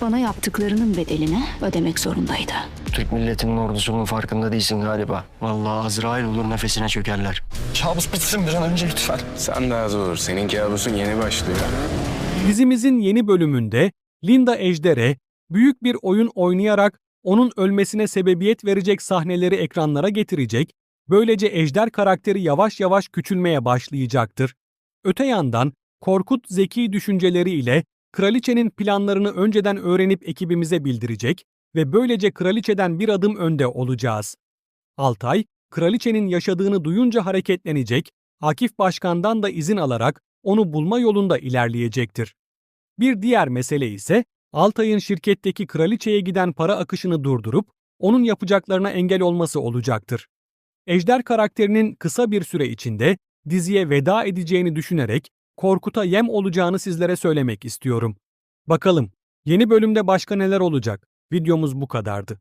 bana yaptıklarının bedelini ödemek zorundaydı. Türk milletinin ordusunun farkında değilsin galiba. Vallahi Azrail olur nefesine çökerler. Kabus bitsin bir an önce lütfen. Sen de az olur. Senin kabusun yeni başlıyor. Dizimizin yeni bölümünde Linda Ejder'e büyük bir oyun oynayarak onun ölmesine sebebiyet verecek sahneleri ekranlara getirecek, böylece Ejder karakteri yavaş yavaş küçülmeye başlayacaktır. Öte yandan Korkut zeki düşünceleriyle kraliçenin planlarını önceden öğrenip ekibimize bildirecek ve böylece kraliçeden bir adım önde olacağız. Altay, kraliçenin yaşadığını duyunca hareketlenecek, Akif Başkan'dan da izin alarak onu bulma yolunda ilerleyecektir. Bir diğer mesele ise Altay'ın şirketteki kraliçeye giden para akışını durdurup onun yapacaklarına engel olması olacaktır. Ejder karakterinin kısa bir süre içinde diziye veda edeceğini düşünerek Korkut'a yem olacağını sizlere söylemek istiyorum. Bakalım yeni bölümde başka neler olacak? Videomuz bu kadardı.